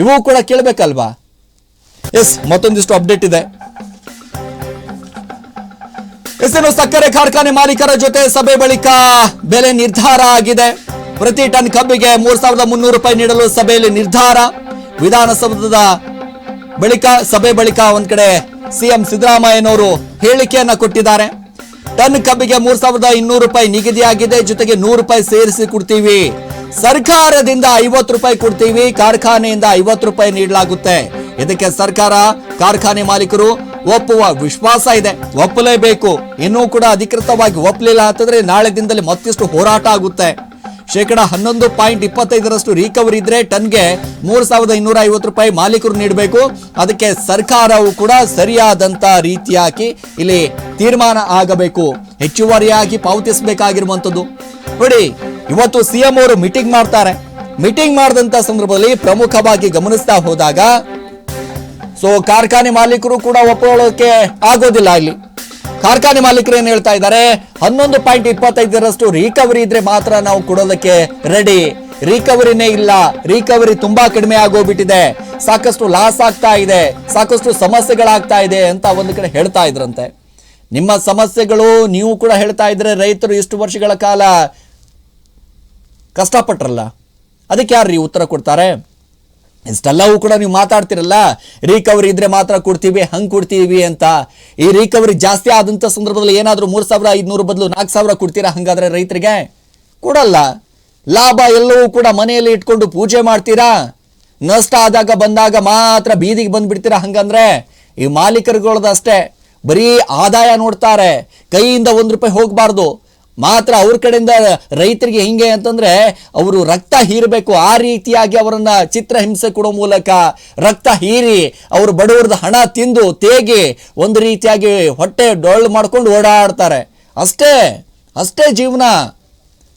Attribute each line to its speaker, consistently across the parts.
Speaker 1: ಇವು ಕೂಡ ಕೇಳಬೇಕಲ್ವಾ? S ಮತ್ತೊಂದಿಷ್ಟು update ಇದೆ. ಎಸ್ಎನು ಸಕ್ಕರೆ ಕಾರ್ಖಾನೆ ಮಾಲೀಕರ ಜೊತೆ ಸಭೆ ಬಳಿಕ ಬೆಲೆ ನಿರ್ಧಾರ ಆಗಿದೆ. ಪ್ರತಿ ಟನ್ ಕಬ್ಬಿಗೆ ಮೂರ್ ಸಾವಿರದ ಮುನ್ನೂರು ರೂಪಾಯಿ ನೀಡಲು ಸಭೆಯಲ್ಲಿ ನಿರ್ಧಾರ. ವಿಧಾನಸೌಧದ ಬಳಿಕ, ಸಭೆ ಬಳಿಕ ಒಂದ್ ಕಡೆ ಸಿಎಂ ಸಿದ್ದರಾಮಯ್ಯನವರು ಹೇಳಿಕೆಯನ್ನ ಕೊಟ್ಟಿದ್ದಾರೆ. ಟನ್ ಕಬ್ಬಿಗೆ ಮೂರ್ ಸಾವಿರದ ಇನ್ನೂರು ರೂಪಾಯಿ ನಿಗದಿಯಾಗಿದೆ. ಜೊತೆಗೆ ನೂರು ರೂಪಾಯಿ ಸೇರಿಸಿ ಕೊಡ್ತೀವಿ. ಸರ್ಕಾರದಿಂದ ಐವತ್ತು ರೂಪಾಯಿ ಕೊಡ್ತೀವಿ, ಕಾರ್ಖಾನೆಯಿಂದ ಐವತ್ತು ರೂಪಾಯಿ ನೀಡಲಾಗುತ್ತೆ. ಇದಕ್ಕೆ ಸರ್ಕಾರ, ಕಾರ್ಖಾನೆ ಮಾಲೀಕರು ಒಪ್ಪುವ ವಿಶ್ವಾಸ ಇದೆ. ಒಪ್ಪಲೇಬೇಕು. ಇನ್ನೂ ಕೂಡ ಅಧಿಕೃತವಾಗಿ ಒಪ್ಪಲಿಲ್ಲ ಅಂತಂದ್ರೆ ನಾಳೆ ದಿನದಲ್ಲಿ ಮತ್ತಿಷ್ಟು ಹೋರಾಟ ಆಗುತ್ತೆ. ಶೇಕಡ ಹನ್ನೊಂದು ಪಾಯಿಂಟ್ ಇಪ್ಪತ್ತೈದರಷ್ಟು ರಿಕವರಿ ಇದ್ರೆ ಟನ್ಗೆ ಮೂರ್ ಸಾವಿರದ ಇನ್ನೂರ ಐವತ್ತು ರೂಪಾಯಿ ಮಾಲೀಕರು ನೀಡಬೇಕು. ಅದಕ್ಕೆ ಸರ್ಕಾರವು ಕೂಡ ಸರಿಯಾದಂತ ರೀತಿಯಾಗಿ ಇಲ್ಲಿ ತೀರ್ಮಾನ ಆಗಬೇಕು. ಹೆಚ್ಚುವರಿಯಾಗಿ ಪಾವತಿಸಬೇಕಾಗಿರುವಂತದ್ದು ನೋಡಿ ಇವತ್ತು ಸಿಎಂ ಅವರು ಮೀಟಿಂಗ್ ಮಾಡ್ತಾರೆ. ಮೀಟಿಂಗ್ ಮಾಡಿದಂತ ಸಂದರ್ಭದಲ್ಲಿ ಪ್ರಮುಖವಾಗಿ ಗಮನಿಸ್ತಾ ಹೋದಾಗ, ಸೊ ಕಾರ್ಖಾನೆ ಮಾಲೀಕರು ಕೂಡ ಒಪ್ಕೊಳ್ಳೋಕೆ ಆಗೋದಿಲ್ಲ ಇಲ್ಲಿ. ಕಾರ್ಖಾನೆ ಮಾಲೀಕರು ಏನ್ ಹೇಳ್ತಾ ಇದ್ದಾರೆ? ಹನ್ನೊಂದು ಪಾಯಿಂಟ್ ಇಪ್ಪತ್ತೈದರಷ್ಟು ರಿಕವರಿ ಇದ್ರೆ ಮಾತ್ರ ನಾವು ಕೊಡೋದಕ್ಕೆ ರೆಡಿ ರಿಕವರಿನೇ ಇಲ್ಲ. ರಿಕವರಿ ತುಂಬಾ ಕಡಿಮೆ ಆಗೋಗ್ಬಿಟ್ಟಿದೆ. ಸಾಕಷ್ಟು ಲಾಸ್ ಆಗ್ತಾ ಇದೆ. ಸಾಕಷ್ಟು ಸಮಸ್ಯೆಗಳಾಗ್ತಾ ಇದೆ ಅಂತ ಒಂದು ಕಡೆ ಹೇಳ್ತಾ ಇದ್ರಂತೆ. ನಿಮ್ಮ ಸಮಸ್ಯೆಗಳು ನೀವು ಕೂಡ ಹೇಳ್ತಾ ಇದ್ರೆ ರೈತರು ಇಷ್ಟು ವರ್ಷಗಳ ಕಾಲ ಕಷ್ಟಪಟ್ರಲ್ಲ? ಅದಕ್ಕೆ ಯಾರು ರೀ ಉತ್ತರ ಕೊಡ್ತಾರೆ? ಇಷ್ಟೆಲ್ಲವೂ ಕೂಡ ನೀವು ಮಾತಾಡ್ತಿರಲ್ಲ? ರಿಕವರಿ ಇದ್ರೆ ಮಾತ್ರ ಕೊಡ್ತೀವಿ, ಹಂಗೆ ಕೊಡ್ತೀವಿ ಅಂತ. ಈ ರಿಕವರಿ ಜಾಸ್ತಿ ಆದಂಥ ಸಂದರ್ಭದಲ್ಲಿ ಏನಾದರೂ ಮೂರು ಸಾವಿರ, ಐದುನೂರು ಬದಲು ನಾಲ್ಕು ಸಾವಿರ ಕೊಡ್ತೀರಾ ಹಂಗಾದ್ರೆ ರೈತರಿಗೆ? ಕೊಡಲ್ಲ. ಲಾಭ ಎಲ್ಲವೂ ಕೂಡ ಮನೆಯಲ್ಲಿ ಇಟ್ಕೊಂಡು ಪೂಜೆ ಮಾಡ್ತೀರಾ? ನಷ್ಟ ಆದಾಗ ಬಂದಾಗ ಮಾತ್ರ ಬೀದಿಗೆ ಬಂದುಬಿಡ್ತೀರಾ ಹಂಗಂದ್ರೆ? ಈ ಮಾಲೀಕರುಗಳದಷ್ಟೇ ಬರೀ ಆದಾಯ ನೋಡ್ತಾರೆ. ಕೈಯಿಂದ ಒಂದು ರೂಪಾಯಿ ಹೋಗಬಾರ್ದು. ಮಾತ್ರ ಅವ್ರ ಕಡೆಯಿಂದ ರೈತರಿಗೆ ಹಿಂಗೆ ಅಂತಂದ್ರೆ ಅವರು ರಕ್ತ ಹೀರಬೇಕು. ಆ ರೀತಿಯಾಗಿ ಅವರನ್ನ ಚಿತ್ರ ಹಿಂಸೆ ಕೊಡೋ ಮೂಲಕ ರಕ್ತ ಹೀರಿ ಅವರು ಬಡವರದ ಹಣ ತಿಂದು ತೇಗಿ ಒಂದು ರೀತಿಯಾಗಿ ಹೊಟ್ಟೆ ಡೊಳ್ಳು ಮಾಡ್ಕೊಂಡು ಓಡಾಡ್ತಾರೆ. ಅಷ್ಟೇ ಅಷ್ಟೇ ಜೀವನ.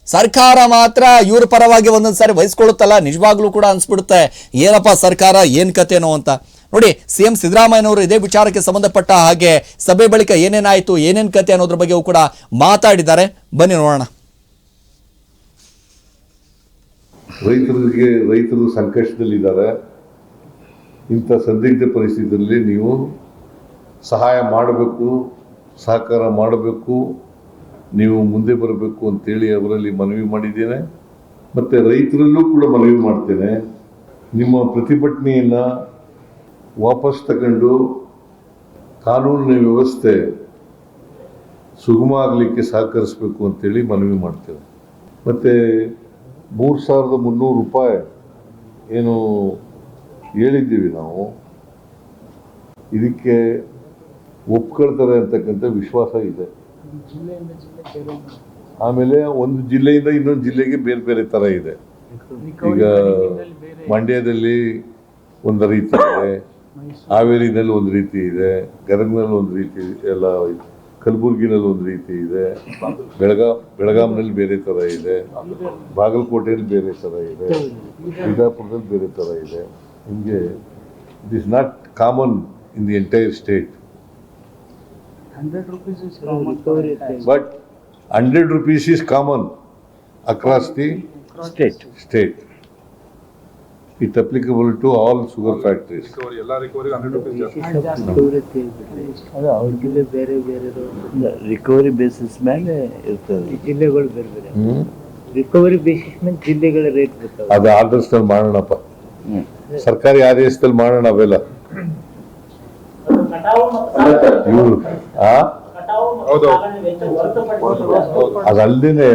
Speaker 1: ಸರ್ಕಾರ ಮಾತ್ರ ಇವ್ರ ಪರವಾಗಿ ಒಂದೊಂದು ಸಾರಿ ವಹಿಸ್ಕೊಳ್ಳುತ್ತಲ್ಲ? ನಿಜವಾಗ್ಲೂ ಕೂಡ ಅನ್ಸ್ಬಿಡುತ್ತೆ. ಏನಪ್ಪ ಸರ್ಕಾರ, ಏನ್ ಕಥೆನೋ ಅಂತ. ನೋಡಿ ಸಿ ಎಂ ಸಿದ್ದರಾಮಯ್ಯನವರು ಇದೇ ವಿಚಾರಕ್ಕೆ ಸಂಬಂಧಪಟ್ಟ ಹಾಗೆ ಸಭೆ ಬಳಿಕ ಏನೇನಾಯಿತು, ಏನೇನು ಕತೆ ಅನ್ನೋದ್ರ ಬಗ್ಗೆಯೂ ಕೂಡ ಮಾತಾಡಿದ್ದಾರೆ. ಬನ್ನಿ ನೋಡೋಣ.
Speaker 2: ರೈತರಿಗೆ, ರೈತರು ಸಂಕಷ್ಟದಲ್ಲಿದ್ದಾರೆ. ಇಂಥ ಸಂದಿಗ್ಧ ಪರಿಸ್ಥಿತಿಯಲ್ಲಿ ನೀವು ಸಹಾಯ ಮಾಡಬೇಕು, ಸಹಕಾರ ಮಾಡಬೇಕು, ನೀವು ಮುಂದೆ ಬರಬೇಕು ಅಂತೇಳಿ ಅವರಲ್ಲಿ ಮನವಿ ಮಾಡಿದ್ದೇನೆ. ಮತ್ತು ರೈತರಲ್ಲೂ ಕೂಡ ಮನವಿ ಮಾಡ್ತೇನೆ. ನಿಮ್ಮ ಪ್ರತಿಭಟನೆಯನ್ನು ವಾಪಸ್ ತಗೊಂಡು ಕಾನೂನಿನ ವ್ಯವಸ್ಥೆ ಸುಗಮ ಆಗಲಿಕ್ಕೆ ಸಹಕರಿಸಬೇಕು ಅಂತೇಳಿ ಮನವಿ ಮಾಡ್ತೇವೆ. ಮತ್ತು ಮೂರು ಸಾವಿರದ ಮುನ್ನೂರು ರೂಪಾಯಿ ಏನು ಹೇಳಿದ್ದೀವಿ ನಾವು. ಇದಕ್ಕೆ ಒಪ್ಕೊಳ್ತಾರೆ ಅಂತಕ್ಕಂಥ ವಿಶ್ವಾಸ ಇದೆ. ಆಮೇಲೆ ಒಂದು ಜಿಲ್ಲೆಯಿಂದ ಇನ್ನೊಂದು ಜಿಲ್ಲೆಗೆ ಬೇರೆ ಬೇರೆ ಥರ ಇದೆ. ಈಗ ಮಂಡ್ಯದಲ್ಲಿ ಒಂದು ರೀತಿ ಇದೆ. ಹಾವೇರಿನಲ್ಲಿ ಒಂದು ರೀತಿ ಇದೆ ಗದಗ್ನಲ್ಲಿ ಒಂದು ರೀತಿ ಎಲ್ಲ ಕಲಬುರ್ಗಿನಲ್ಲಿ ಒಂದು ರೀತಿ ಇದೆ ಬೆಳಗಾ ಬೆಳಗಾಂನಲ್ಲಿ ಬೇರೆ ಥರ ಇದೆ ಬಾಗಲಕೋಟೆಯಲ್ಲಿ ಬೇರೆ ಥರ ಇದೆ ಬಿಜಾಪುರದಲ್ಲಿ ಬೇರೆ ಥರ ಇದೆ. ಹಿಂಗೆ it is not common in the entire state
Speaker 3: Hundred rupees is common.
Speaker 2: but 100 rupees is common across the state state. Applicable to all sugar factories
Speaker 4: ಅದು
Speaker 3: ಬೇರೆ ಬೇರೆ
Speaker 4: ರಿಕವರಿ ಬೇಸಿಸ್ ಮೇಲೆ ಇರ್ತದೆ.
Speaker 3: ಜಿಲ್ಲೆಗಳು ಬೇರೆ ಬೇರೆ. ರಿಕವರಿ ಬೇಸಿಸ್ ಮೇಲೆ ಜಿಲ್ಲೆಗಳ ರೇಟ್ ಬರ್ತಾವೆ
Speaker 2: ಅದು ಆರ್ಡರ್ಸ್ನಲ್ಲಿ ಮಾಡೋಣಪ್ಪ.
Speaker 4: ಹ್ಮ್.
Speaker 2: ಸರ್ಕಾರಿ ಆದೇಶದಲ್ಲಿ ಮಾಡೋಣ ಅವೆಲ್ಲ. ಅದಲ್ಲದೇ ಆ?
Speaker 5: ಹೌದು
Speaker 2: ಅದಲ್ದೇನೆ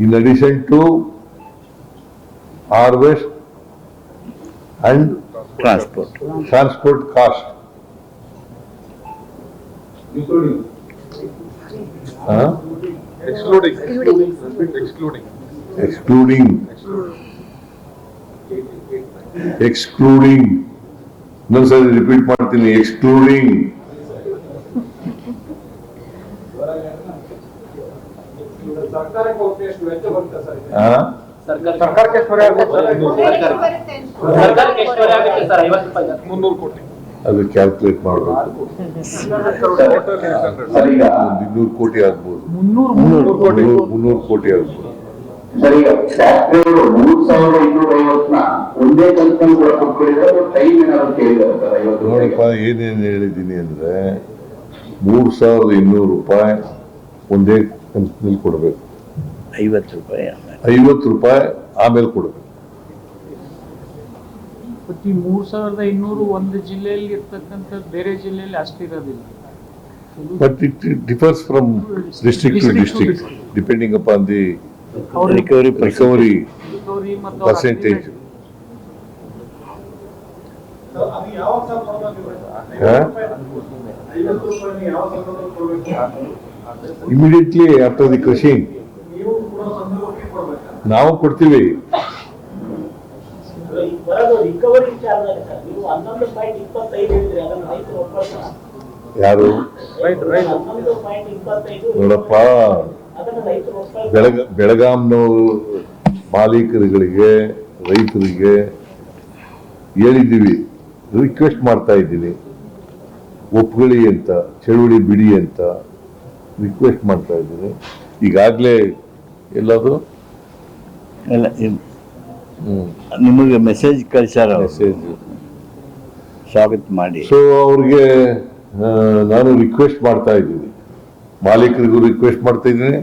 Speaker 2: in addition to harvest and
Speaker 4: transport
Speaker 2: transport cost
Speaker 5: excluding excluding
Speaker 2: excluding excluding ಇನ್ನೊಂದು ಸರಿ ರಿಪೀಟ್ ಮಾಡ್ತೀನಿ ಎಕ್ಸ್ಕ್ಲೂಡಿಂಗ್
Speaker 5: ಸರ್ಕಾರಕ್ಕೆ ಸರ್ಕಾರಕ್ಕೆ ಆಗುತ್ತೆ ಸರ್. ಮುನ್ನೂರು ಕೋಟಿ.
Speaker 2: ಅದು ಕ್ಯಾಲ್ಕುಲೇಟ್ ಮಾಡಬೇಕು. ಒಂದು ಇನ್ನೂರು ಕೋಟಿ ಆಗ್ಬೋದು.
Speaker 5: ಮುನ್ನೂರು ಕೋಟಿ.
Speaker 2: ಮುನ್ನೂರು ಮುನ್ನೂರು ಕೋಟಿ ಆಗ್ಬೋದು.
Speaker 6: ಸರಿ ಫ್ಯಾಕ್ಟರಿಯವರು ಮೂರ್ ಸಾವಿರದ ಇನ್ನೂರ ಐವತ್ತನ್ನ ಕೊಟ್ಟಿದ್ದಾರೆ ಟೈಮ್ ಏನಾದ್ರು ಸರ್ ಐವತ್ತು
Speaker 2: ನೋಡಪ್ಪ ಏನೇನು ಹೇಳಿದ್ದೀನಿ ಅಂದ್ರೆ ಮೂರು ಸಾವಿರದ ಇನ್ನೂರು ರೂಪಾಯಿ ಒಂದೇ ಕಂಪ್ನಿ ಕೊಡಬೇಕು.
Speaker 4: ಐವತ್ತು ರೂಪಾಯಿ
Speaker 2: ಐವತ್ತು ರೂಪಾಯಿ ಆಮೇಲೆ ಕೊಡಬೇಕು.
Speaker 7: ಮೂರ್ ಸಾವಿರದ ಇನ್ನೂರು ಒಂದು ಜಿಲ್ಲೆಯಲ್ಲಿ ಇರ್ತಕ್ಕಂಥ ಬೇರೆ ಜಿಲ್ಲೆಯಲ್ಲಿ ಅಷ್ಟಿರೋದಿಲ್ಲ
Speaker 2: but it differs from district to
Speaker 7: district
Speaker 4: depending
Speaker 2: upon
Speaker 7: the recovery recovery
Speaker 2: percentage immediately after the crushing ನಾವು ಕೊಡ್ತೀವಿ
Speaker 8: ಬರೋದು ರಿಕವರಿ ವಿಚಾರದಲ್ಲಿ ಸರ್ ನೀವು ಹನ್ನೊಂದು ಪಾಯಿಂಟ್ ಇಪ್ಪತ್ತೈದು ಹೇಳಿದ್ರಿ ಅದನ್ನ ರೈತರು ಕೊಡ್ತೀವಿ
Speaker 2: ಯಾರು? ನೋಡಪ್ಪ. ಬೆಳಗ ಬೆಳಗಾಂನವರು ಮಾಲೀಕರುಗಳಿಗೆ ರೈತರಿಗೆ ಹೇಳಿದ್ದೀವಿ. ರಿಕ್ವೆಸ್ಟ್ ಮಾಡ್ತಾ ಇದ್ದೀನಿ. ಒಪ್ಕೊಳ್ಳಿ ಅಂತ ಚಳುವಳಿ ಬಿಡಿ ಅಂತ ರಿಕ್ವೆಸ್ಟ್ ಮಾಡ್ತಾ ಇದ್ದೀನಿ. ಈಗಾಗಲೇ ಎಲ್ಲಾದರೂ
Speaker 4: ಎಲ್ಲ ನಿಮಗೆ ಮೆಸೇಜ್ ಕಳಿಸ್ಯಾರ
Speaker 2: ಮೆಸೇಜ್
Speaker 4: ಸ್ವಾಗತ ಮಾಡಿ.
Speaker 2: ಸೊ ಅವ್ರಿಗೆ ನಾನು ರಿಕ್ವೆಸ್ಟ್ ಮಾಡ್ತಾ ಇದ್ದೀನಿ. ಮಾಲೀಕರಿಗೂ ರಿಕ್ವೆಸ್ಟ್ ಮಾಡ್ತಾ ಇದ್ದೀನಿ.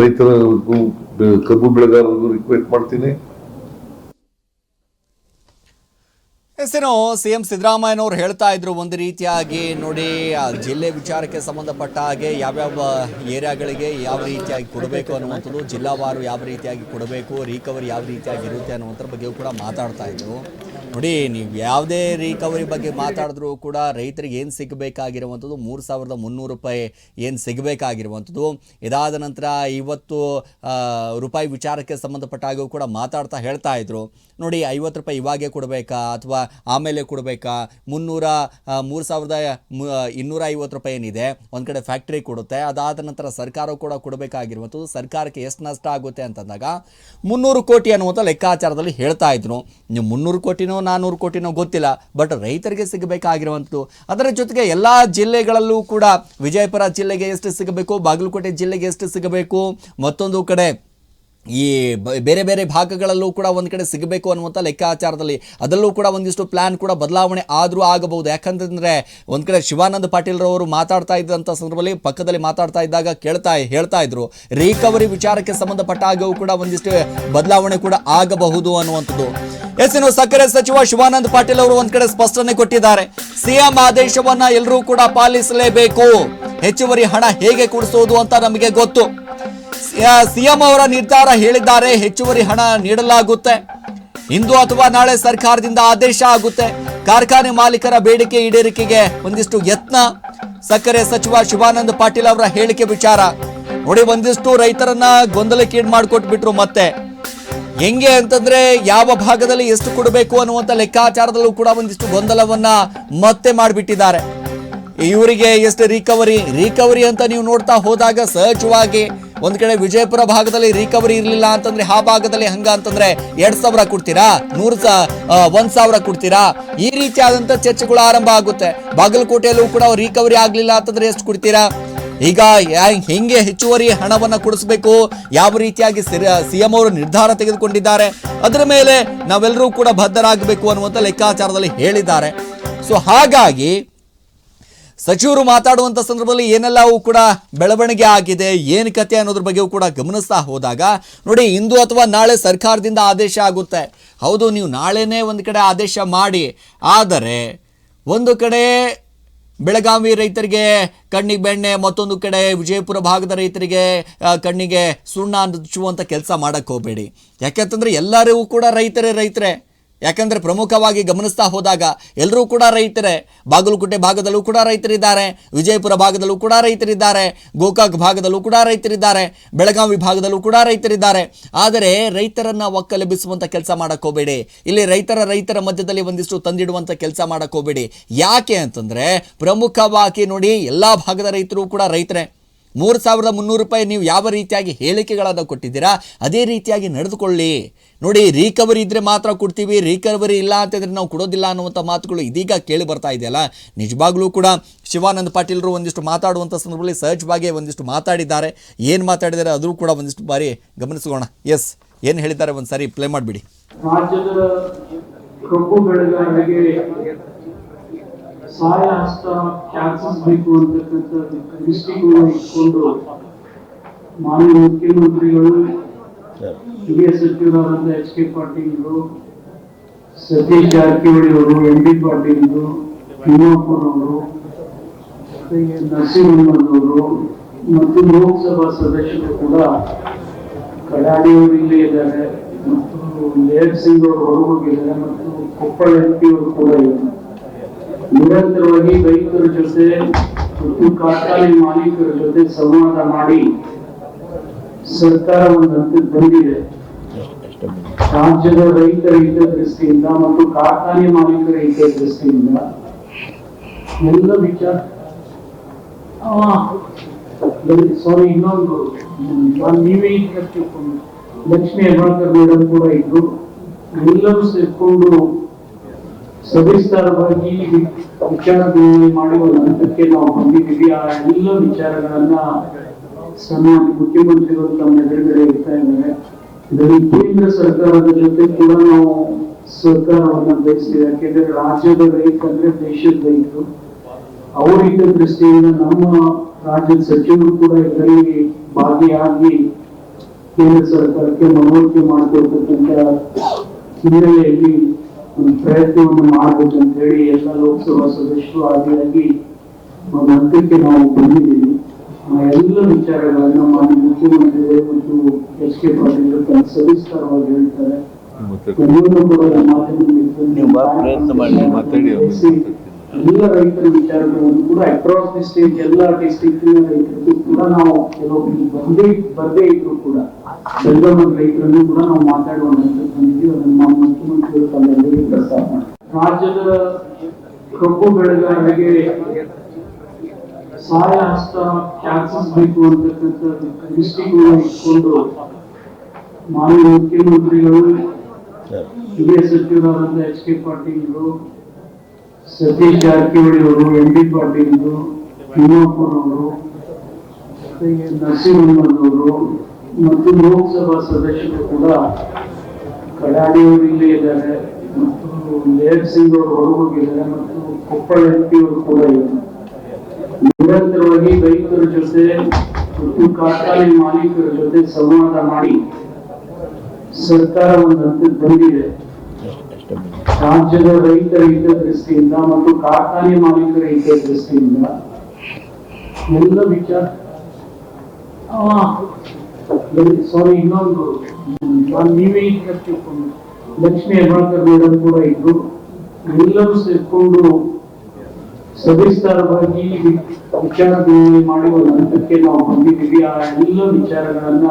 Speaker 2: ರೈತರಿಗೂ ಕಬ್ಬು ಬೆಳೆಗಾರರಿಗೂ ರಿಕ್ವೆಸ್ಟ್ ಮಾಡ್ತೀನಿ.
Speaker 1: ಎಸ್ಸೇನೋ ಸಿ ಎಂ ಸಿದ್ದರಾಮಯ್ಯನವರು ಹೇಳ್ತಾ ಇದ್ರು ಒಂದು ರೀತಿಯಾಗಿ ನೋಡಿ, ಆ ಜಿಲ್ಲೆ ವಿಚಾರಕ್ಕೆ ಸಂಬಂಧಪಟ್ಟ ಹಾಗೆ ಯಾವ್ಯಾವ ಏರಿಯಾಗಳಿಗೆ ಯಾವ ರೀತಿಯಾಗಿ ಕೊಡಬೇಕು ಅನ್ನುವಂಥದ್ದು ಜಿಲ್ಲಾವಾರು ಯಾವ ರೀತಿಯಾಗಿ ಕೊಡಬೇಕು ರಿಕವರಿ ಯಾವ ರೀತಿಯಾಗಿ ಇರುತ್ತೆ ಅನ್ನುವಂಥದ್ರ ಬಗ್ಗೆಯೂ ಕೂಡ ಮಾತಾಡ್ತಾ ಇದ್ರು. ನೋಡಿ, ನೀವು ಯಾವುದೇ ರಿಕವರಿ ಬಗ್ಗೆ ಮಾತಾಡಿದ್ರೂ ಕೂಡ ರೈತರಿಗೆ ಏನು ಸಿಗಬೇಕಾಗಿರುವಂಥದ್ದು, ಮೂರು ಸಾವಿರದ ಮುನ್ನೂರು ರೂಪಾಯಿ ಏನು ಸಿಗಬೇಕಾಗಿರುವಂಥದ್ದು. ಇದಾದ ನಂತರ ಇವತ್ತು ರೂಪಾಯಿ ವಿಚಾರಕ್ಕೆ ಸಂಬಂಧಪಟ್ಟ ಹಾಗೂ ಕೂಡ ಮಾತಾಡ್ತಾ ಹೇಳ್ತಾ ಇದ್ರು. ನೋಡಿ, ಐವತ್ತು ರೂಪಾಯಿ ಇವಾಗೇ ಕೊಡಬೇಕಾ ಅಥವಾ ಆಮೇಲೆ ಕೊಡಬೇಕಾ? ಮುನ್ನೂರ ಮೂರು ಸಾವಿರದ ಇನ್ನೂರ ಐವತ್ತು ರೂಪಾಯಿ ಏನಿದೆ, ಒಂದು ಕಡೆ ಫ್ಯಾಕ್ಟ್ರಿ ಕೊಡುತ್ತೆ. ಅದಾದ ನಂತರ ಸರ್ಕಾರ ಕೂಡ ಕೊಡಬೇಕಾಗಿರುವಂಥದ್ದು. ಸರ್ಕಾರಕ್ಕೆ ಎಷ್ಟು ನಷ್ಟ ಆಗುತ್ತೆ ಅಂತಂದಾಗ ಮುನ್ನೂರು ಕೋಟಿ ಅನ್ನುವಂಥ ಲೆಕ್ಕಾಚಾರದಲ್ಲಿ ಹೇಳ್ತಾ ಇದ್ರು. ನೀವು ಮುನ್ನೂರು ಕೋಟಿನೋ ನಾನ್ನೂರು ಕೋಟಿನೋ ಗೊತ್ತಿಲ್ಲ ಬಟ್ ರೈತರಿಗೆ ಸಿಗಬೇಕಾಗಿರುವಂಥದ್ದು. ಅದರ ಜೊತೆಗೆ ಎಲ್ಲ ಜಿಲ್ಲೆಗಳಲ್ಲೂ ಕೂಡ ವಿಜಯಪುರ ಜಿಲ್ಲೆಗೆ ಎಷ್ಟು ಸಿಗಬೇಕು, ಬಾಗಲಕೋಟೆ ಜಿಲ್ಲೆಗೆ ಎಷ್ಟು ಸಿಗಬೇಕು, ಮತ್ತೊಂದು ಕಡೆ ಈ ಬೇರೆ ಬೇರೆ ಭಾಗಗಳಲ್ಲೂ ಕೂಡ ಒಂದು ಕಡೆ ಸಿಗಬೇಕು ಅನ್ನುವಂಥ ಲೆಕ್ಕಾಚಾರದಲ್ಲಿ ಅದರಲ್ಲೂ ಕೂಡ ಒಂದಿಷ್ಟು ಪ್ಲ್ಯಾನ್ ಕೂಡ ಬದಲಾವಣೆ ಆದರೂ ಆಗಬಹುದು. ಯಾಕಂತಂದರೆ ಒಂದು ಕಡೆ ಶಿವಾನಂದ ಪಾಟೀಲ್ರವರು ಮಾತಾಡ್ತಾ ಇದ್ದಂಥ ಸಂದರ್ಭದಲ್ಲಿ ಪಕ್ಕದಲ್ಲಿ ಮಾತಾಡ್ತಾ ಇದ್ದಾಗ ಕೇಳ್ತಾ, ಹೇಳ್ತಾ ಇದ್ರು. ರಿಕವರಿ ವಿಚಾರಕ್ಕೆ ಸಂಬಂಧಪಟ್ಟ ಕೂಡ ಒಂದಿಷ್ಟು ಬದಲಾವಣೆ ಕೂಡ ಆಗಬಹುದು ಅನ್ನುವಂಥದ್ದು. ಎಸ್ ಇನ್ನು ಸಕ್ಕರೆ ಸಚಿವ ಶಿವಾನಂದ ಪಾಟೀಲ್ ಅವರು ಒಂದ್ ಕಡೆ ಸ್ಪಷ್ಟನೆ ಕೊಟ್ಟಿದ್ದಾರೆ. ಸಿಎಂ ಆದೇಶವನ್ನ ಎಲ್ಲರೂ ಕೂಡ ಪಾಲಿಸಲೇಬೇಕು. ಹೆಚ್ಚುವರಿ ಹಣ ಹೇಗೆ ಕೊಡಿಸೋದು ಅಂತ ನಮಗೆ ಗೊತ್ತು. ಸಿಎಂ ಅವರ ನಿರ್ಧಾರ ಹೇಳಿದ್ದಾರೆ, ಹೆಚ್ಚುವರಿ ಹಣ ನೀಡಲಾಗುತ್ತೆ. ಇಂದು ಅಥವಾ ನಾಳೆ ಸರ್ಕಾರದಿಂದ ಆದೇಶ ಆಗುತ್ತೆ. ಕಾರ್ಖಾನೆ ಮಾಲೀಕರ ಬೇಡಿಕೆ ಈಡೇರಿಕೆಗೆ ಒಂದಿಷ್ಟು ಯತ್ನ. ಸಕ್ಕರೆ ಸಚಿವ ಶಿವಾನಂದ ಪಾಟೀಲ್ ಅವರ ಹೇಳಿಕೆ ವಿಚಾರ. ನೋಡಿ, ಒಂದಿಷ್ಟು ರೈತರನ್ನ ಗೊಂದಲಕ್ಕೀಡು ಮಾಡಿಕೊಟ್ಬಿಟ್ರು ಮತ್ತೆ. ಹೆಂಗೆ ಅಂತಂದ್ರೆ, ಯಾವ ಭಾಗದಲ್ಲಿ ಎಷ್ಟು ಕೊಡಬೇಕು ಅನ್ನುವಂಥ ಲೆಕ್ಕಾಚಾರದಲ್ಲೂ ಕೂಡ ಒಂದಿಷ್ಟು ಗೊಂದಲವನ್ನ ಮತ್ತೆ ಮಾಡಿಬಿಟ್ಟಿದ್ದಾರೆ. ಇವರಿಗೆ ಎಷ್ಟು ರಿಕವರಿ ರಿಕವರಿ ಅಂತ ನೀವು ನೋಡ್ತಾ ಹೋದಾಗ ಸಹಜವಾಗಿ ಒಂದ್ ಕಡೆ ವಿಜಯಪುರ ಭಾಗದಲ್ಲಿ ರಿಕವರಿ ಇರಲಿಲ್ಲ ಅಂತಂದ್ರೆ ಆ ಭಾಗದಲ್ಲಿ ಹಂಗ ಅಂತಂದ್ರೆ ಎರಡ್ ಸಾವಿರ ಕೊಡ್ತೀರಾ? ನೂರು ಸಾ ಒಂದ್ ಸಾವಿರ ಕೊಡ್ತೀರಾ? ಈ ರೀತಿಯಾದಂತ ಚರ್ಚೆಗಳು ಆರಂಭ ಆಗುತ್ತೆ. ಬಾಗಲಕೋಟೆಯಲ್ಲೂ ಕೂಡ ರಿಕವರಿ ಆಗ್ಲಿಲ್ಲ ಅಂತಂದ್ರೆ ಎಷ್ಟು ಕೊಡ್ತೀರಾ? ಈಗ ಹೆಂಗೆ ಹೆಚ್ಚುವರಿ ಹಣವನ್ನ ಕೊಡಿಸ್ಬೇಕು? ಯಾವ ರೀತಿಯಾಗಿ ಸಿಎಂ ಅವರು ನಿರ್ಧಾರ ತೆಗೆದುಕೊಂಡಿದ್ದಾರೆ? ಅದರ ಮೇಲೆ ನಾವೆಲ್ಲರೂ ಕೂಡ ಬದ್ಧರಾಗಬೇಕು ಅನ್ನುವಂಥ ಲೆಕ್ಕಾಚಾರದಲ್ಲಿ ಹೇಳಿದ್ದಾರೆ. ಸೊ ಹಾಗಾಗಿ ಸಚಿವರು ಮಾತಾಡುವಂಥ ಸಂದರ್ಭದಲ್ಲಿ ಏನೆಲ್ಲವೂ ಕೂಡ ಬೆಳವಣಿಗೆ ಆಗಿದೆ, ಏನು ಕತೆ ಅನ್ನೋದ್ರ ಬಗ್ಗೆಯೂ ಕೂಡ ಗಮನಿಸ್ತಾ ಹೋದಾಗ, ನೋಡಿ, ಇಂದು ಅಥವಾ ನಾಳೆ ಸರ್ಕಾರದಿಂದ ಆದೇಶ ಆಗುತ್ತೆ. ಹೌದು, ನೀವು ನಾಳೆನೇ ಒಂದು ಕಡೆ ಆದೇಶ ಮಾಡಿ, ಆದರೆ ಒಂದು ಕಡೆ ಬೆಳಗಾವಿ ರೈತರಿಗೆ ಕಣ್ಣಿಗೆ ಬೆಣ್ಣೆ, ಮತ್ತೊಂದು ಕಡೆ ವಿಜಯಪುರ ಭಾಗದ ರೈತರಿಗೆ ಕಣ್ಣಿಗೆ ಸುಣ್ಣ ಹಚ್ಚುವಂಥ ಕೆಲಸ ಮಾಡೋಕ್ಕೆ ಹೋಗಬೇಡಿ. ಯಾಕೆಂತಂದರೆ ಎಲ್ಲರಿಗೂ ಕೂಡ ರೈತರೇ ರೈತರೇ. ಯಾಕಂದ್ರೆ ಪ್ರಮುಖವಾಗಿ ಗಮನಿಸ್ತಾ ಹೋದಾಗ ಎಲ್ಲರೂ ಕೂಡ ರೈತರೇ. ಬಾಗಲಕೋಟೆ ಭಾಗದಲ್ಲೂ ಕೂಡ ರೈತರಿದ್ದಾರೆ, ವಿಜಯಪುರ ಭಾಗದಲ್ಲೂ ಕೂಡ ರೈತರಿದ್ದಾರೆ, ಗೋಕಾಕ್ ಭಾಗದಲ್ಲೂ ಕೂಡ ರೈತರಿದ್ದಾರೆ, ಬೆಳಗಾವಿ ಭಾಗದಲ್ಲೂ ಕೂಡ ರೈತರಿದ್ದಾರೆ. ಆದರೆ ರೈತರನ್ನು ಒಕ್ಕಲೆಬ್ಬಿಸುವಂಥ ಕೆಲಸ ಮಾಡೋಕ್ಕೋಬೇಡಿ ಇಲ್ಲಿ ರೈತರ ರೈತರ ಮಧ್ಯದಲ್ಲಿ ಒಂದಿಷ್ಟು ತಂದಿಡುವಂಥ ಕೆಲಸ ಮಾಡೋಕ್ಕೋಬೇಡಿ ಯಾಕೆ ಅಂತಂದರೆ ಪ್ರಮುಖವಾಗಿ ನೋಡಿ ಎಲ್ಲ ಭಾಗದ ರೈತರು ಕೂಡ ರೈತರೇ. ಮೂರು ಸಾವಿರದ ಮುನ್ನೂರು ರೂಪಾಯಿ ನೀವು ಯಾವ ರೀತಿಯಾಗಿ ಹೇಳಿಕೆಗಳನ್ನು ಕೊಟ್ಟಿದ್ದೀರಾ, ಅದೇ ರೀತಿಯಾಗಿ ನಡೆದುಕೊಳ್ಳಿ. ನೋಡಿ ರಿಕವರಿ ಇದ್ರೆ ಮಾತ್ರ ಕೊಡ್ತೀವಿ ರಿಕವರಿ ಇಲ್ಲ ಅಂತಂದ್ರೆ ನಾವು ಕೊಡೋದಿಲ್ಲ ಅನ್ನುವಂಥ ಮಾತುಗಳು ಇದೀಗ ಕೇಳಿ ಬರ್ತಾ ಇದೆಯಲ್ಲ ನಿಜವಾಗ್ಲೂ ಕೂಡ ಶಿವಾನಂದ ಪಾಟೀಲರು ಒಂದಿಷ್ಟು ಮಾತಾಡುವಂಥ ಸಂದರ್ಭದಲ್ಲಿ ಸಹಜವಾಗಿ ಒಂದಿಷ್ಟು ಮಾತಾಡಿದ್ದಾರೆ. ಏನು ಮಾತಾಡಿದ್ದಾರೆ ಅದರೂ ಕೂಡ ಒಂದಿಷ್ಟು ಬಾರಿ ಗಮನಿಸೋಣ ಎಸ್ ಏನು ಹೇಳಿದ್ದಾರೆ ಒಂದು ಸಾರಿ ಪ್ಲೇ ಮಾಡಿಬಿಡಿ
Speaker 7: ಸಹಾಯ ಹಸ್ತ ಬೇಕು ಅಂತಕ್ಕಂಥ ದೃಷ್ಟಿಕೋನ ಇಟ್ಕೊಂಡು ಮಾನ್ಯ ಮುಖ್ಯಮಂತ್ರಿಗಳು, ಹಿರಿಯ ಸಚಿವರಾದಂಥ ಎಚ್ ಕೆ ಪಾಟೀಲ್ ಸತೀಶ್ ಜಾರಕಿಹೊಳಿ ಅವರು, ಎಂ ಬಿ ಪಾಟೀಲ್ ತಿಮ್ಮಪ್ಪನವರು ನರಸಿಂಹಣ್ಣನವರು ಮತ್ತು ಲೋಕಸಭಾ ಸದಸ್ಯರು ಕೂಡ ಕಡಾಡಿಯವರು ಇಲ್ಲೇ ಇದ್ದಾರೆ. ಮತ್ತು ಲೇಟ್ ಸಿಂಗ್ ಅವರು ಹೊರಗೋಗಿದ್ದಾರೆ ಮತ್ತು ಕೊಪ್ಪಳ ಎಂ ಪಿ ಅವರು ಕೂಡ ಇದ್ದಾರೆ. ನಿರಂತರವಾಗಿ ರೈತರ ಜೊತೆ ಮತ್ತು ಕಾರ್ಖಾನೆ ಮಾಲೀಕರ ಜೊತೆ ಸಂವಾದ ಮಾಡಿ ಸರ್ಕಾರ ಒಂದು ಬಂದಿದೆ. ರಾಜ್ಯದ ರೈತರ ಹಿತದೃಷ್ಟಿಯಿಂದ ಮತ್ತು ಕಾರ್ಖಾನೆ ಮಾಲೀಕರ ಹಿತದೃಷ್ಟಿಯಿಂದ ಎಲ್ಲ ವಿಚಾರ ಸಾರಿ ಇನ್ನೊಂದು ನಾನು ನೀವೇ ಲಕ್ಷ್ಮೀ ಹೆಬ್ಬಾಳ್ಕರ್ ಮೇಡಮ್ ಕೂಡ ಇದ್ರು, ಎಲ್ಲರೂ ಸೇರ್ಕೊಂಡು ಸವಿಸ್ತಾರವಾಗಿ ಶಿಕ್ಷಣ ಮಾಡುವ ಹಂತಕ್ಕೆ ನಾವು ಬಂದಿದ್ದೀವಿ. ಆ ಎಲ್ಲ ವಿಚಾರಗಳನ್ನ ಸನ್ಮಾನ್ಯ ಮುಖ್ಯಮಂತ್ರಿಗಳು ತಮ್ಮ ಎದುರುಗಡೆ ಇರ್ತಾ ಇದ್ದಾರೆ. ಇದರಲ್ಲಿ ಕೇಂದ್ರ ಸರ್ಕಾರದ ಜೊತೆ ಕೂಡ ನಾವು ಸರ್ಕಾರವನ್ನು ಬಯಸ್ತೀವಿ. ಯಾಕೆಂದ್ರೆ ರಾಜ್ಯದ ರೈತ ಅಂದ್ರೆ ದೇಶದ ರೈತರು. ಅವರ ದೃಷ್ಟಿಯಿಂದ ನಮ್ಮ ರಾಜ್ಯದ ಸಚಿವರು ಕೂಡ ಇದರಲ್ಲಿ ಭಾಗಿಯಾಗಿ ಕೇಂದ್ರ ಸರ್ಕಾರಕ್ಕೆ ಮನವರಿಕೆ ಮಾಡಿಕೊಡ್ತಕ್ಕಂಥ ಹಿನ್ನೆಲೆಯಲ್ಲಿ ಪ್ರಯತ್ನವನ್ನು ಮಾಡಬೇಕಂತ ಹೇಳಿ ಎಲ್ಲ ಲೋಕಸಭಾ ಸದಸ್ಯರು ಆದಿಯಾಗಿ ಒಂದು ಹಂತಕ್ಕೆ ನಾವು ಬಂದಿದ್ದೀವಿ ಆ ಎಲ್ಲ ವಿಚಾರಗಳನ್ನ ಮಾನ್ಯ ಮುಖ್ಯಮಂತ್ರಿಗಳು ಮತ್ತು ಎಚ್ ಕೆ ಪಾಟೀಲ್ ತಮ್ಮ ಸವಿಸ್ತಾರವಾಗಿ ಹೇಳ್ತಾರೆ ಎಲ್ಲರೂ ಕೂಡ ಈ ಮಾಧ್ಯಮದ ಮಿತ್ರರು
Speaker 4: ನೀವು ಬಾ ಪ್ರಯತ್ನ ಮಾಡಿ
Speaker 2: ಮಾತಾಡಿ ಅವ್ರು.
Speaker 7: ಸೇರಿಸಿ ಎಲ್ಲ ರೈತರ ವಿಚಾರಗಳನ್ನು ಕೂಡ ಅಕ್ರಾಸ್ ದಿ ಸ್ಟೇಟ್ ಎಲ್ಲ ಡಿಸ್ಟ್ರಿಕ್ಟ್ ರೈತರಿಗೂ ಕೂಡ ನಾವು ಕೆಲವೊಬ್ಬರಿಗೆ ಬಂದೇ ಬರದೇ ಇದ್ರು ಕೂಡ ಬೆಳಗಾವಿ ರೈತರನ್ನು ಕೂಡ ನಾವು ಮಾತಾಡುವಂತ ಹಂತಕ್ಕೆ ಬಂದಿದ್ದೀವಿ. ಅದನ್ನು ನಮ್ಮ ಮುಖ್ಯಮಂತ್ರಿಗಳು ತಮ್ಮೆಲ್ಲರಿಗೂ ಪ್ರಸ್ತಾಪ ಮಾಡಿ ರಾಜ್ಯದ ಕಬ್ಬು ಬೆಳೆಗಾರರಿಗೆ ಸಹಾಯ ಹಸ್ತ ಬೇಕು ಅಂತಕ್ಕಂಥ ದೃಷ್ಟಿಕೋನ ಇಟ್ಕೊಂಡು ಮಾನ್ಯ ಮುಖ್ಯಮಂತ್ರಿಗಳು ಹಿರಿಯ ಸಚಿವರಾದಂಥ ಎಚ್ ಕೆ ಪಾಟೀಲ್ ಅವರು ಸತೀಶ್ ಜಾರಕಿಹೊಳಿ ಅವರು, ಎಂ ಬಿ ಪಾಟೀಲ್ ತಿಮ್ಮಪ್ಪನವರು ನರಸಿಂಹಣ್ಣನವರು ಮತ್ತು ಲೋಕಸಭಾ ಸದಸ್ಯರು ಕೂಡ ಕಡಾಡಿಯವರು ಇಲ್ಲೇ ಇದ್ದಾರೆ ಮತ್ತು ಲೇಟ್ ಸಿಂಗ್ ಅವರು ಹೊರಗೋಗಿದ್ದಾರೆ ಮತ್ತು ಕೊಪ್ಪಳ ಎಂ ಪಿ ಅವರು ಕೂಡ ಇದ್ದಾರೆ. ನಿರಂತರವಾಗಿ ರೈತರ ಜೊತೆ ಮತ್ತು ಕಾರ್ಖಾನೆ ಮಾಲೀಕರ ಜೊತೆ ಸಂವಾದ ಮಾಡಿ ಸರ್ಕಾರ ಒಂದು ಹಂತಕ್ಕೆ ಬಂದಿದೆ. ರಾಜ್ಯದ ರೈತರ ಹಿತದೃಷ್ಟಿಯಿಂದ ಮತ್ತು ಕಾರ್ಖಾನೆ ಮಾಲೀಕರ ಹಿತದೃಷ್ಟಿಯಿಂದ ಎಲ್ಲ ವಿಚಾರ. ಸಾರಿ ಇನ್ನೊಂದು ನಾನು ನೀವೇ ತಿಳ್ಕೊಂಡು ಲಕ್ಷ್ಮೀ ಹೆಬ್ಬಾಳ್ಕರ್ ಮೇಡಮ್ ಕೂಡ ಇದ್ರು. ಎಲ್ಲರೂ ಸೇರ್ಕೊಂಡು ಸವಿಸ್ತಾರವಾಗಿ ವಿಚಾರ ಮಾಡಿ ಒಂದು ಹಂತಕ್ಕೆ ನಾವು ಬಂದಿದ್ದೀವಿ. ಆ ಎಲ್ಲ ವಿಚಾರಗಳನ್ನ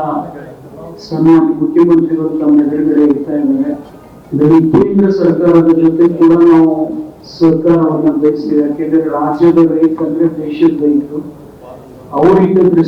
Speaker 7: ಸನ್ಮಾನ್ಯ ಮುಖ್ಯಮಂತ್ರಿಗಳು ತಮ್ಮ ಎದುರುಗಡೆ ಇರ್ತಾ ಇದ್ದಾರೆ. ಇದರಲ್ಲಿ ಕೇಂದ್ರ ಸರ್ಕಾರದ ಜೊತೆ ಕೂಡ ನಾವು ಸರ್ಕಾರವನ್ನು ಬಯಸ್ತೀವಿ ಯಾಕೆಂದ್ರೆ ರಾಜ್ಯದ ರೈತ ಅಂದ್ರೆ ದೇಶದ ರೈತರು. ಅವರ ಹಿತದೃಷ್ಟಿ